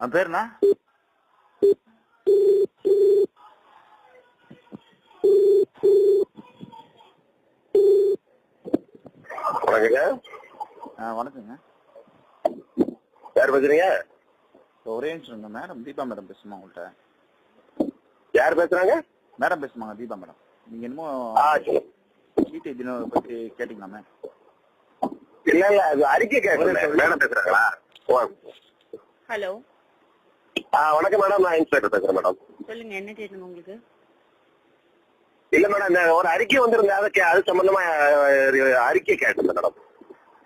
அவன் பேர் என்ன? வணக்கங்க. ஆ வணக்கங்க. யார் பேசுறீங்க? ஒரே நிமிஷம் மேடம். தீபா மேடம் பேசுமா உங்கள்கிட்ட யார் பேசுறாங்க? மேடம் பேசுமாங்க தீபா மேடம். நீங்க என்னமோ. சீட்டை தினம் பத்தி கேட்டீங்களா மேம்? இல்ல இல்ல அது அறிக்கை கேட்கல. மேடம் பேசுறாங்களா. ஹலோ. வணக்கம் மேடம் நான் இன்ஸ்பெக்டர் பேசுறேன் மேடம் சொல்லுங்க என்ன கேட்கணும் உங்களுக்கு? இல்ல மேடம் ஒரு அறிக்கை வந்திருந்தேன் அதை கே- அது சம்பந்தமா அறிக்கை கேட்டேன் மேடம்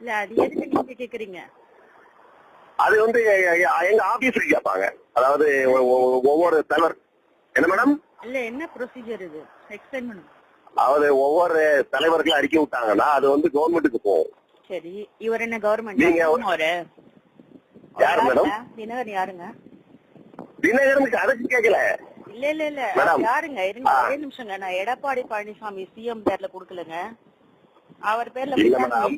இல்ல அது எதுக்கு நீங்க கேக்குறீங்க? அது வந்து எங்க ஆபீஸுக்கு கேட்பாங்க. அதாவது ஒவ்வொரு தலைவர். என்ன மேடம் இல்ல என்ன ப்ரொசீஜர் இது? எக்ஸ்பிளைன் பண்ணுங்க. அதாவது ஒவ்வொரு தலைவர்களும் அறிக்கை விட்டாங்கன்னா அது வந்து கவர்மெண்ட்டுக்கு போகும். சரி இவர் என்ன கவர்மெண்ட் நீங்க யாரு மேடம்? தினகர் யாருங்க? தினகரனுக்கு அதுக்கு கேட்கல இல்ல இல்ல இல்ல. யாருங்க? இருங்க. ஒரே நிமிஷங்க நான் எடப்பாடி பழனிசாமி சிஎம் பேர்ல குடுக்கலங்க. அவர் பேர்ல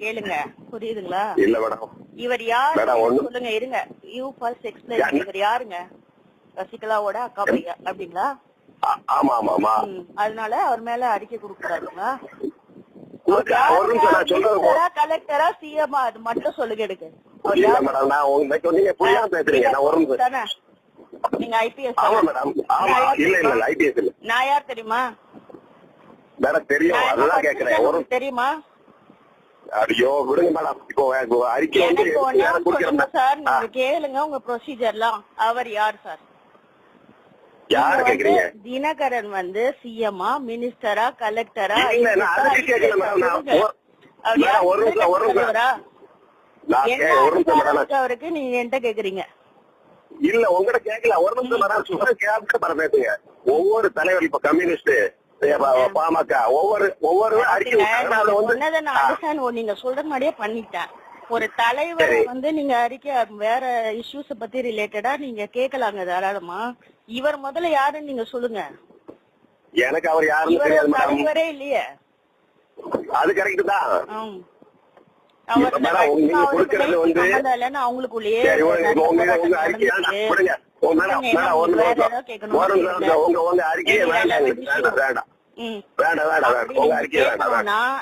கேளுங்க. புரியுதுங்களா? இல்ல மேடம். இவர் யாரு? சொல்லுங்க இருங்க. You first explain? இவர் யாருங்க? சசிகலாவோட அக்கா பையன் அப்படிங்களா? ஆமா ஆமா ஆமா. அதனால அவர் மேல அறிக்கை கொடுக்குறாருங்களா? கலெக்டரா சிஎம் அது மட்டும் சொல்லுங்க எனக்கு. இல்ல? மேடம் நான் உங்களுக்கு நீங்க புரியாம பேசுறீங்க. நான் ஒரு நிமிஷம் தானே? நீங்க ஐபிஎஸ் ஆமா மேடம் ஆமா. இல்ல இல்ல இல்ல ஐபிஎஸ் இல்ல. நான் யார் தெரியுமா? மேடம் தெரியும். அதுதான் கேக்குறேன். ஒரு தெரியுமா? ஐயோ விடுங்க மேடம் இப்போ அறிக்கை வந்து சார். நீங்க கேளுங்க உங்க ப்ரொசீஜர்லாம் அவர் யார் சார்? யார கேக்குறீங்க? தினகரன் வந்து சிஎம்மா மினிஸ்டரா கலெக்டரா ஒரு- அவருக்கு நீங்க என்கிட்ட கேக்குறீங்க? இல்ல உங்ககிட்ட கேட்கல ஒரு நிமிஷம் சும்மா கேட்க பர பேசுங்க. ஒவ்வொரு தலைவர் இப்ப கம்யூனிஸ்ட் பாமக ஒவ்வொரு ஒவ்வொரு அறிக்கை நீங்க சொல்ற மாதிரியே பண்ணிட்டேன். ஒரு தலைவர். வந்து நீங்க அறிக்கை வேற இஷ்யூஸ் பத்தி ரிலேட்டடா நீங்க கேட்கலாங்க தாராளமா. இவர் முதல்ல யாருன்னு நீங்க சொல்லுங்க. எனக்கு அவர் யாருன்னு தலைவரே இல்லையே. அது கரெக்ட் தான். அவங்களுக்குள்ளேயே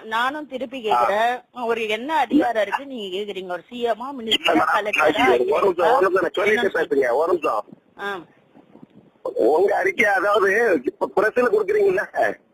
நானும் திருப்பி கேக்குறேன். ஒரு என்ன அதிகாரம் இருக்கு நீங்க கேக்குறீங்க? ஒரு சிஎம்மா இல்ல மினிஸ்டரா உங்க அறிக்கை அதாவது குடுக்குறீங்கல்ல? ஆமா